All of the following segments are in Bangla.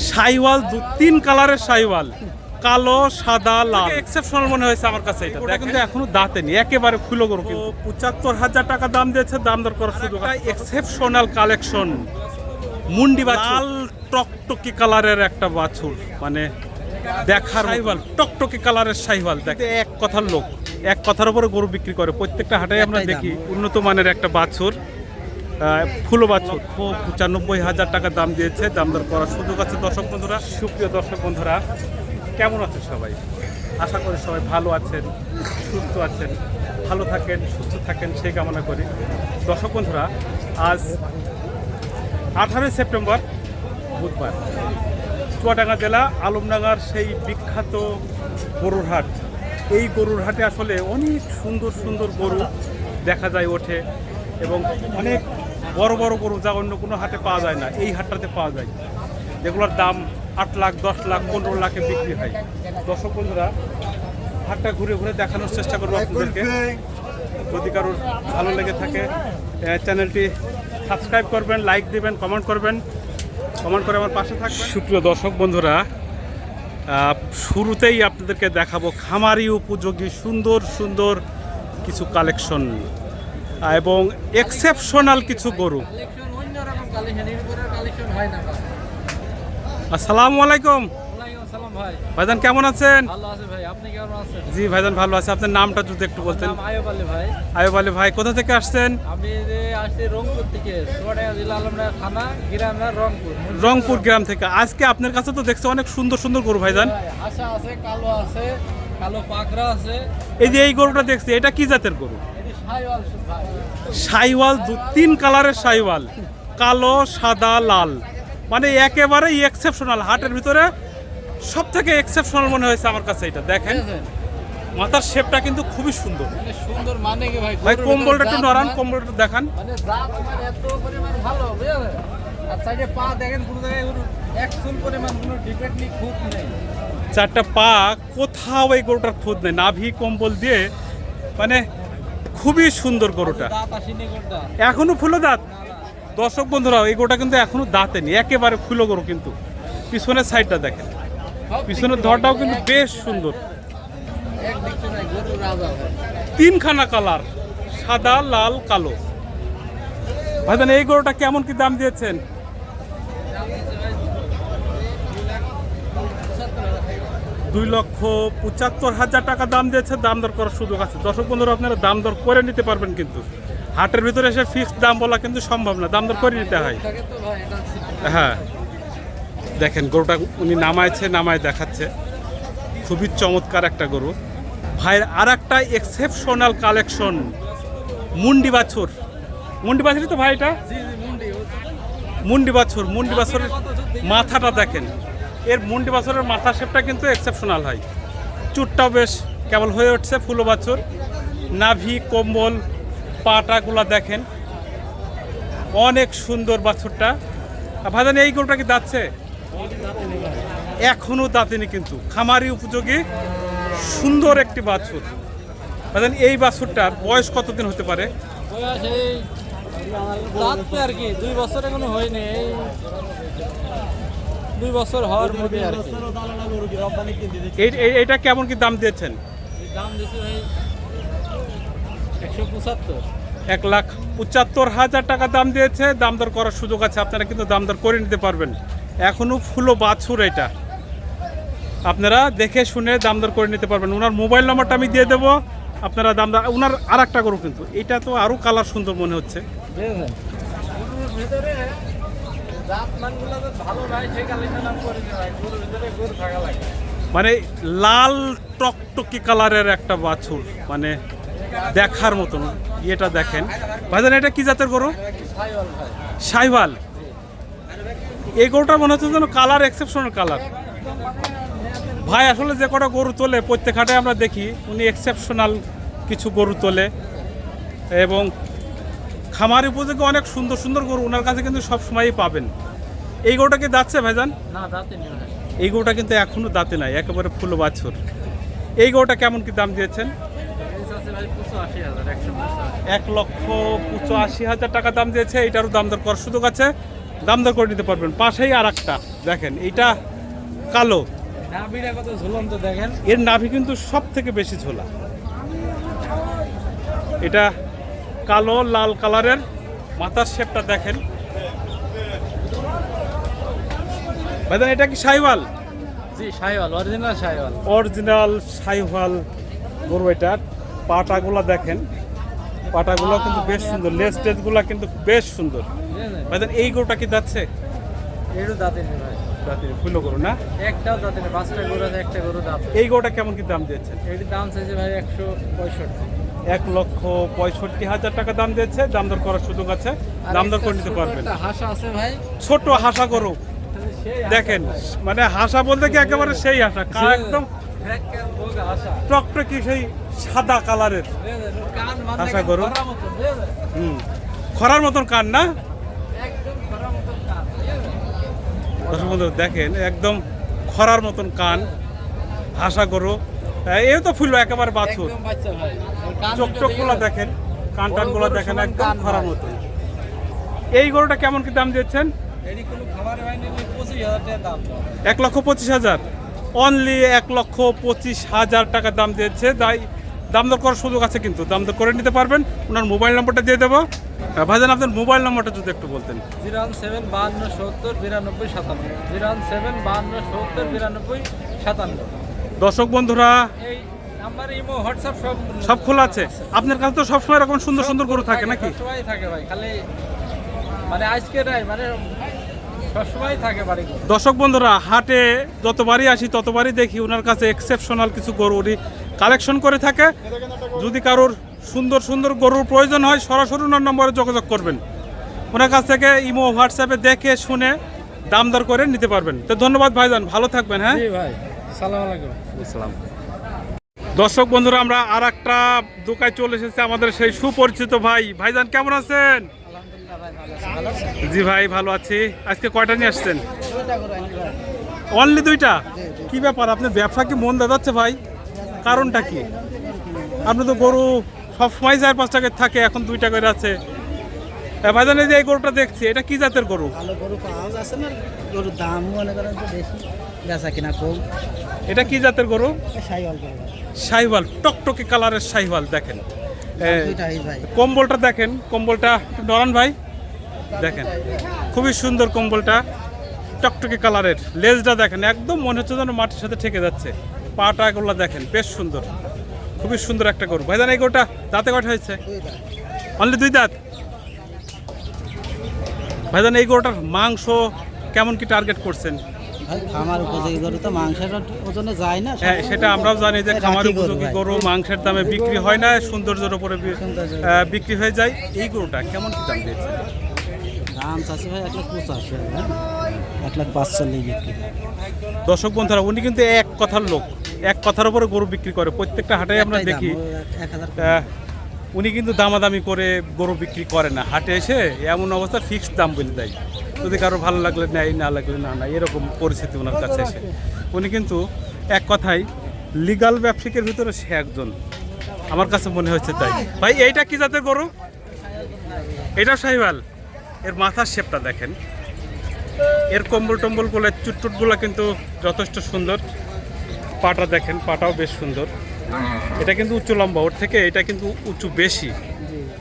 সাইওয়াল দু- তিন কালারের সাইওয়াল। কালো সাদা লাল। এক্সেপশনাল মনে হয়েছে আমার কাছে এটা। কিন্তু এখনও দাঁতেনি একেবারে খুলো গরু কিন্তু। পঁচাত্তর হাজার টাকা দাম দিয়েছে দাম দর করার সুযোগ এক্সেপশনাল কালেকশন মুন্ডি বাছুর। লাল টকটকি কালারের একটা বাছুর মানে দেখার সাইওয়াল টকটকি কালারের সাইওয়াল দেখে এক কথার লোক এক কথার উপরে গরু বিক্রি করে। প্রত্যেকটা হাটে আমরা দেখি উন্নত মানের একটা বাছুর। ফুলো পঁচানব্বই হাজার টাকা দাম দিয়েছে, দাম দর করার সুযোগ আছে দর্শক বন্ধুরা। সুপ্রিয় দর্শক বন্ধুরা, কেমন আছেন সবাই? আশা করি সবাই ভালো আছেন, সুস্থ আছেন, ভালো থাকেন, সুস্থ থাকেন, সেই কামনা করি। দর্শক বন্ধুরা, আজ আঠারোই সেপ্টেম্বর, বুধবার, চুয়াডাঙ্গা জেলা আলমডাঙ্গার সেই বিখ্যাত গরুর হাট। এই গরুর হাটে আসলে অনেক সুন্দর সুন্দর গরু দেখা যায় ওঠে এবং অনেক বড় বড় গরু যা অন্য কোনো হাটে পাওয়া যায় না, এই হাটটাতে পাওয়া যায়। যেগুলোর দাম আট লাখ, দশ লাখ, পনেরো লাখে বিক্রি হয়। দর্শক বন্ধুরা, হাটটা ঘুরে ঘুরে দেখানোর চেষ্টা করব আপনাদেরকে। যদি কারোর ভালো লেগে থাকে চ্যানেলটি সাবস্ক্রাইব করবেন, লাইক দেবেন, কমেন্ট করবেন। কমেন্ট করে আমার পাশে থাকবেন। সুপ্রিয় দর্শক বন্ধুরা শুরুতেই আপনাদেরকে দেখাবো খামারি উপযোগী সুন্দর সুন্দর কিছু কালেকশন। এবং এক্সেপশনাল কিছু গরু। হয় আসসালামু আলাইকুম। ভাইজান কেমন আছেন? জি ভাইজান ভালো আছে। আপনার নামটা যদি একটু বলতেন। আয়ব আলী ভাই। কোথা থেকে আসছেন? আমি আসছি রংপুর থেকে থানা গ্রাম রংপুর। রংপুর গ্রাম থেকে। আজকে আপনার কাছে তো দেখছি অনেক সুন্দর সুন্দর গরু ভাইজান। আশা আছে কালো আছে কালো পাকড়া আছে। এই যে এই গরুটা দেখছি এটা কি জাতের গরু? সাইওয়াল দু- তিন কালারের সাইওয়াল। কালো সাদা লাল। মানে একেবারেই এক্সেপশনাল হাটের ভিতরে সব থেকে এক্সেপশনাল মনে হয়েছে আমার কাছে এটা। দেখেন মাথার শেপটা কিন্তু খুবই সুন্দর। মানে সুন্দর মানে কি ভাই? ভাই কম্বলটা একটু জাত নরান না, কম্বলটা দেখান। মানে জাত মানে এত পরিমাণ ভালো বুঝেছেন আর সাইডে পা দেখেন কোনো জায়গায় কোনো এক চুল পরিমাণ কোনো ডিপেন্ড নেই খুব নেই। চারটা পা কোথাও এই গরুটার খোঁজ নেই। নাভি কম্বল দিয়ে মানে খুবই সুন্দর গরুটা। দাঁত এখনও ফুলো দাঁত? দর্শক বন্ধুরা এই গরুটা কিন্তু এখনও দাঁতেনি একেবারে ফুলো গরু কিন্তু। পিছনের সাইডটা দেখেন। পিছনের ধরটাও কিন্তু বেশ সুন্দর। নাই, ভাই। তিনখানা কালার সাদা লাল কালো। ভাইজান এই গরুটা কেমন কি দাম দিয়েছেন দাম দিচ্ছে ভাই, দুই লাখ পঁচাত্তর হাজার টাকা। দুই লক্ষ পঁচাত্তর হাজার টাকা দাম দিয়েছে দাম দর করার সুযোগ আছে। দর্শক বন্ধুরা আপনারা দাম দর করে নিতে পারবেন কিন্তু। হাটের ভিতরে এসে ফিক্সড দাম বলা কিন্তু সম্ভব না দাম দর করে নিতে হয়। হ্যাঁ। দেখেন গরুটা উনি নামাইছে নামায় দেখাচ্ছে। খুবই চমৎকার একটা গরু। ভাইয়ের আর একটা এক্সেপশনাল কালেকশন মুন্ডি বাছুর। মুন্ডি বাছুরই তো ভাই এটা? জি, জি, মুন্ডি, ও মুন্ডি বাছুর মুন্ডি বাছুরের মাথাটা দেখেন। এর মুন্ডি বাছরের মাথা শেপটা কিন্তু এক্সেপশনাল হয়। চুটটাও বেশ কেবল হয়ে উঠছে ফুলো বাছুর। নাভি, কম্বল, পাটাগুলা দেখেন। অনেক সুন্দর বাছুরটা। ভাইজান, এই গরুটা কি দাচ্ছে এখনও দাঁতেনি কিন্তু। খামারি উপযোগী, সুন্দর একটি বাছুর। ভাইজান, এই বাছুরটার বয়স কতদিন হতে পারে? আর কি, দুই বছর এখনও হয়নি দুই বছর হওয়ার মধ্যে আর কি। এই- কেমন কি দাম দিয়েছেন? দাম দিচ্ছে ভাই একশো পঁচাত্তর। এক লাখ পঁচাত্তর হাজার টাকা দাম দিয়েছে। দাম দর করার সুযোগ আছে আপনারা কিন্তু দাম দর করে নিতে পারবেন। এখনও ফুলো বাছুর এটা। আপনারা দেখে শুনে দাম দর করে নিতে পারবেন। ওনার মোবাইল নাম্বারটা আমি দিয়ে দেবো। আপনারা দাম দর ওনার আর একটা গরু কিন্তু। এটা তো আরও কালার সুন্দর মনে হচ্ছে। মানে লাল টকটকি কালারের একটা বাছুর মানে দেখার মতন, ইয়েটা দেখেন। ভাইজান, এটা কি জাতের গরু? সাইভাল এই গরুটা মনে হচ্ছে যেন কালার এক্সেপশনাল কালার। ভাই, আসলে যে কটা গরু তোলে, প্রত্যেক হাটে আমরা দেখি, উনি এক্সেপশনাল কিছু গরু তোলে। এবং খামার উপযোগী অনেক সুন্দর সুন্দর গরু ওনার কাছে কিন্তু সব সময়ই পাবেন। এই গরুটা কি দাচ্ছে ভাইজান? না দাঁতে এই গরুটা কিন্তু এখনও দাঁতে নাই একেবারে ফুল বাছুর। এই গরুটা কেমন কি দাম দিয়েছেন? এক লক্ষ পঁচাশি হাজার টাকা দাম দিয়েছে এটারও দাম দর করার সুযোগ আছে। দাম দর করে নিতে পারবেন। পাশেই আর একটা দেখেন এইটা কালো। এর নাভি কিন্তু সব থেকে বেশি ঝোলা। এটা কালো লাল কালারের মাথার শেপটা দেখেন। ভাইজান এটা কি সাইওয়াল জি সাইওয়াল অরিজিনাল সাইওয়াল অরিজিনাল সাইওয়াল গরু এটা। পাটাগুলা দেখেন। পাটাগুলো কিন্তু বেশ সুন্দর। লেস টেসগুলা কিন্তু বেশ সুন্দর। ভাইজান এই গরুটা কি যাচ্ছে? এটু দাঁতে নেই ভাই ফুলো গরু না? একটাও দাঁতে নেই পাঁচটা গরু আছে একটা গরু দাঁত। এই গরুটা কেমন কি দাম দিয়েছেন? এটির দাম চাইছে ভাই একশো পঁয়ষট্টি। এক লক্ষ পঁয়ষট্টি হাজার টাকা দাম দিয়েছে দাম দর করার সুযোগ আছে। দাম দর করে নিতে পারবেন। ছোট হাসা গরু। দেখেন মানে হাসা বলতে কি একেবারে সেই হাসা একদম টকটকি সেই সাদা কালারের হাসা গরু। হুম। খরার মতন কান না? দর্শক বন্ধু দেখেন একদম খরার মতন কান হাসা গরু। এও তো ফুললো একেবারে বাছুর। চোখ দুটো টোকগুলা দেখেছেন? দেখেন কান টান বড় দেখেন একদম ভাই। মতন এই গরুটা কেমন কি দাম দিয়েছেন? এক লক্ষ পঁচিশ হাজার। অনলি এক লক্ষ পঁচিশ হাজার টাকা দাম দিয়েছে। তাই দাম দর করার সুযোগ আছে কিন্তু। দাম দর করে নিতে পারবেন। ওনার মোবাইল নম্বরটা দিয়ে দেবো। ভাইজান আপনার মোবাইল নম্বরটা যদি একটু বলতেন। জিরো ওয়ান সেভেন বাহান্ন সত্তর বিরানব্বই সাতান্ন। জিরো ওয়ান সেভেন বাহান্ন সত্তর বিরানব্বই সাতান্ন। দর্শক বন্ধুরা এই নাম্বার ইমো হোয়াটসঅ্যাপ সব সব খোলা আছে। আপনার কাছে তো সবসময় এরকম সুন্দর সুন্দর গরু থাকে নাকি? সবসময় থাকে ভাই খালি মানে আজকে নাই মানে সবসময় থাকে বাড়ি দর্শক বন্ধুরা হাটে যতবারই আসি ততবারই দেখি ওনার কাছে এক্সেপশনাল কিছু গরু। উনি কালেকশন করে থাকে। যদি কারোর সুন্দর সুন্দর গরুর প্রয়োজন হয় সরাসরি ওনার নম্বরে যোগাযোগ করবেন। ওনার কাছ থেকে ইমো হোয়াটসঅ্যাপে দেখে শুনে দাম দর করে নিতে পারবেন। তো ধন্যবাদ ভাইজান ভালো থাকবেন হ্যাঁ? ভাই সালাম আলাইকুম। ইসলাম দর্শক বন্ধুরা আমরা আর একটা দোকায় চলে এসেছি আমাদের সেই সুপরিচিত ভাই। ভাইজান কেমন আছেন? জি ভাই ভালো আছি। আজকে কয়টা নিয়ে আসছেন? অনলি দুইটা? কি ব্যাপার আপনার ব্যবসা কি মন দাঁড়াচ্ছে ভাই? কারণটা কি? আপনি তো গরু সবসময় চার পাঁচ টাকা থাকে এখন দুই টাকা আছে। ভাইজান এই যে এই গরুটা দেখছি এটা কি জাতের গরু? গরু পাওয়া যাচ্ছে না? গরুর দাম মনে করেন বেশি বেচা কিনা কম এটা কি জাতের গরু। শাহিওয়াল টকটকে কালারের শাহিওয়াল দেখেন। কম্বলটা দেখেন কম্বলটা নরম ভাই। দেখেন খুবই সুন্দর কম্বলটা টকটকে কালারের। লেজটা দেখেন একদম মনে হচ্ছে যেন মাটির সাথে ঠেকে যাচ্ছে। পাটা এগুলো দেখেন বেশ সুন্দর। খুবই সুন্দর একটা গরু। ভাইজান এই গরুটা দাঁতে কটা হয়েছে? অনলি দুই দাঁত? ভাইজান এই গরুটার মাংস কেমন কি টার্গেট করছেন? খামার উপযোগী গরু তো মাংসের ওজনে যায় না হ্যাঁ সেটা আমরাও জানি যে খামার উপযোগী গরু মাংসের দামে বিক্রি হয় না সৌন্দর্যের উপরে বিক্রি হয়ে যায়। এই গরুটা কেমন কি দাম দিয়েছে? দাম চাষি ভাই এক লাখ পঁচাশি হ্যাঁ? এক লাখ পাঁচচল্লিশ বিক্রি দর্শক বন্ধুরা উনি কিন্তু এক কথার লোক। এক কথার উপরে গরু বিক্রি করে। প্রত্যেকটা হাটে আমরা দেখি উনি কিন্তু দামাদামি করে গরু বিক্রি করে না। হাটে এসে এমন অবস্থা ফিক্সড দাম বলে দেয়। যদি কারও ভালো লাগলে নেয় না লাগলে না না এরকম পরিস্থিতি ওনার কাছে এসে। উনি কিন্তু এক কথায় লিগাল ব্যবসায়িকের ভিতরে সে একজন। আমার কাছে মনে হচ্ছে তাই। ভাই এইটা কি জাতের গরু? এটা সাহিবাল এর মাথার শেপটা দেখেন। এর কম্বল টম্বলগুলো চুটটুটগুলো কিন্তু যথেষ্ট সুন্দর। পাটা দেখেন পাটাও বেশ সুন্দর। এটা কিন্তু উচ্চ লম্বা ওর থেকে এটা কিন্তু উঁচু বেশি।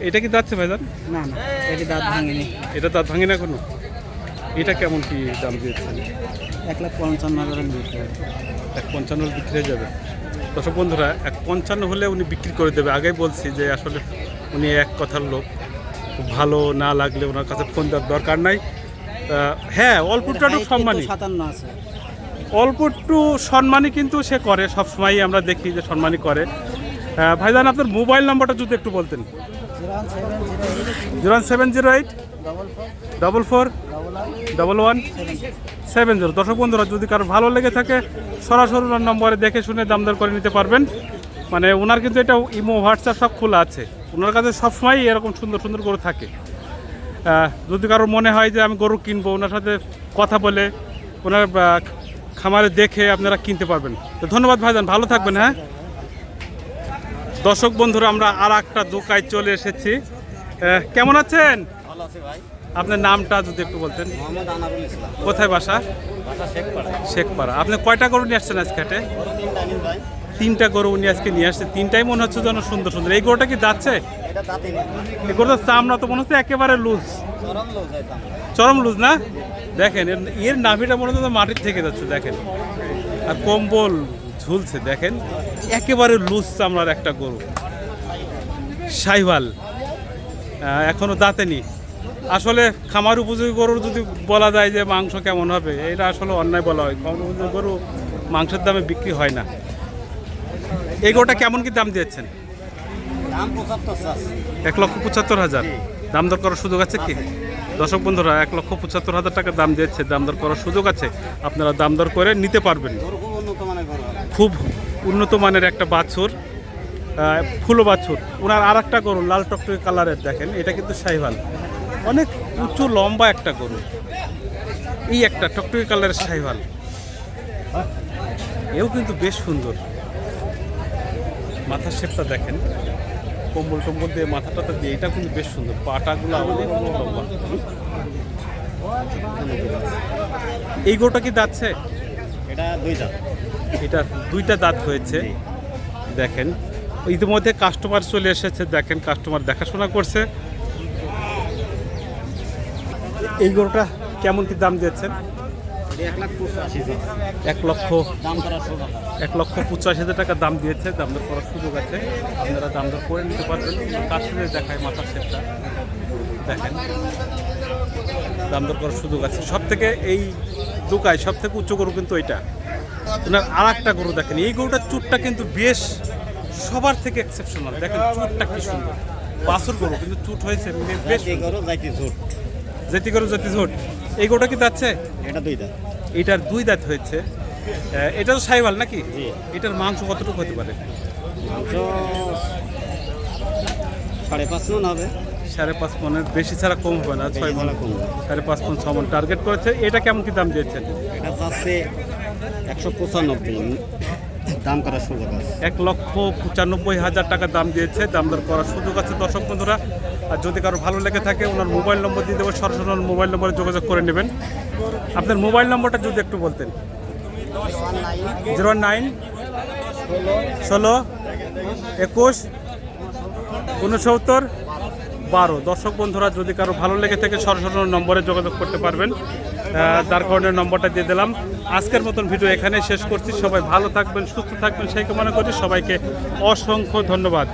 এটা কি যাচ্ছে ভাইজান না না এটি দাঁত ভাঙেনি। এটা দাঁত ভাঙি না কোনো এটা কেমন কি দাম দিয়েছেন এক লাখ পঞ্চান্ন হাজার বিক্রি হবে এক পঞ্চান্ন বিক্রি হয়ে যাবে। দর্শক বন্ধুরা এক পঞ্চান্ন হলে উনি বিক্রি করে দেবে। আগেই বলছি যে আসলে উনি এক কথার লোক। খুব ভালো না লাগলে ওনার কাছে ফোন দেওয়ার দরকার নাই। হ্যাঁ অল্প একটু Height কিন্তু সম্মানী। সাতান্ন আছে। অল্প একটু সম্মানই কিন্তু সে করে। সবসময়ই আমরা দেখি যে সম্মানই করে। ভাইজান আপনার মোবাইল নাম্বারটা যদি একটু বলতেন। Zero one seven zero eight double four double one seven zero. দর্শক বন্ধুরা, যদি কারও ভালো লেগে থাকে, সরাসরি ওনার নম্বরে দেখে শুনে দাম দর করে নিতে পারবেন। মানে ওনার কিন্তু এটা ইমো, হোয়াটসঅ্যাপ সব খোলা আছে। ওনার কাছে সবসময়ই এরকম সুন্দর সুন্দর গরু থাকে। যদি কারোর মনে হয় যে আমি গরু কিনবো, ওনার সাথে কথা বলে, ওনার খামারে দেখে আপনারা কিনতে পারবেন। তো ধন্যবাদ ভাইজান, ভালো থাকবেন হ্যাঁ? দর্শক বন্ধুরা আমরা আর একটা দোকায় চলে এসেছি। কেমন আছেন? আপনার নামটা যদি একটু বলতেন। কোথায় বাসা? শেখপাড়া। আপনি কয়টা গরু নিয়ে আসছেন আজকে হাটে? তিনটা গরু উনি আজকে নিয়ে আসছে। তিনটাই মনে হচ্ছে যেন সুন্দর সুন্দর। এই গরুটা কি যাচ্ছে এই গরুটা চামড়া তো মনে হচ্ছে একেবারে লুজ। চরম লুজ না? দেখেন এর- এর নাভিটা মনে হচ্ছে মাটির থেকে যাচ্ছে দেখেন। আর কম্বল। ঝুলছে দেখেন একেবারে লুজ চামড়ার একটা গরু। সাইভাল এখনও দাঁতেনি আসলে খামার উপযোগী গরুর যদি বলা যায় যে মাংস কেমন হবে এটা আসলে অন্যায় বলা হয়। খামার উপযোগী গরু মাংসের দামে বিক্রি হয় না। এই গরুটা কেমন কি দাম দিয়েছেন? এক লক্ষ পঁচাত্তর হাজার। দাম দর করার সুযোগ আছে কি? দর্শক বন্ধুরা এক লক্ষ পঁচাত্তর হাজার টাকা দাম দিয়েছে। দাম দর করার সুযোগ আছে। আপনারা দাম দর করে নিতে পারবেন। খুব উন্নত মানের একটা বাছুর ফুলো বাছুর। ওনার আর একটা গরু, লাল টকটকে কালারের দেখেন, এটা কিন্তু সাইভাল অনেক উঁচু, লম্বা একটা গরু। এই একটা টকটকে কালারের সাইভাল এও কিন্তু বেশ সুন্দর। মাথার শেপটা দেখেন। কম্বল টম্বল দিয়ে মাথাটা দিয়ে এটা কিন্তু বেশ সুন্দর। পাটাগুলো লম্বা এই গরুটা কি যাচ্ছে? এটা দুই দাঁত। এটা দুইটা দাঁত হয়েছে। দেখেন ইতিমধ্যে কাস্টমার চলে এসেছে দেখেন কাস্টমার দেখাশোনা করছে। এই গরুটা কেমন কি দাম দিয়েছেন? এক লক্ষ এক লক্ষ পঁচাশি হাজার টাকা দাম দিয়েছে দাম দর করার সুযোগ আছে। আপনারা দাম দর করে নিতে পারবেন থেকে দেখায় মাথার সেটটা। দেখেন। দাম দর করার সুযোগ আছে। সব থেকে এই দোকায় সব থেকে উচ্চ গরু কিন্তু ওইটা ওনার আর একটা গরু দেখেন। এই গরুটার চুটটা কিন্তু বেশ সবার থেকে এক্সেপশনাল দেখেন চুটটা কি সুন্দর। বাসুর গরু কিন্তু চুট হয়েছে বেশ যেটি গরু জাতি ঝোট এই গরুটা কি যাচ্ছে এটা দুই দাঁত। এটার দুই দাঁত হয়েছে। এটা তো সাইবাল নাকি? এটার মাংস কতটুকু হতে পারে? মাংস সাড়ে পাঁচ মন হবে। সাড়ে পাঁচ মনের বেশি ছাড়া কম হবে না ছয় মন কম সাড়ে পাঁচ মন ছ মন টার্গেট করেছে। এটা কেমন কি দাম দিয়েছেন? এটা চাচ্ছে একশো পঁচানব্বই। দাম করার সুযোগ আছে। এক লক্ষ পঁচানব্বই হাজার টাকা দাম দিয়েছে। দাম দর করার সুযোগ আছে। দর্শক বন্ধুরা আর যদি কারও ভালো লেগে থাকে ওনার মোবাইল নম্বর দিয়ে দেবো। সরাসরি ওনার মোবাইল নম্বরে যোগাযোগ করে নেবেন। আপনার মোবাইল নম্বরটা যদি একটু বলতেন। জিরো নাইন ষোলো একুশ উনসত্তর বারো। দর্শক বন্ধুরা, যদি কারও ভালো লেগে থাকে, সরাসরি নম্বরে যোগাযোগ করতে পারবেন। তার কারণে নম্বরটা দিয়ে দিলাম। আজকের মতন ভিডিও এখানে শেষ করছি। সবাই ভালো থাকবেন, সুস্থ থাকবেন, সেই কামনা করছি সবাইকে অসংখ্য ধন্যবাদ।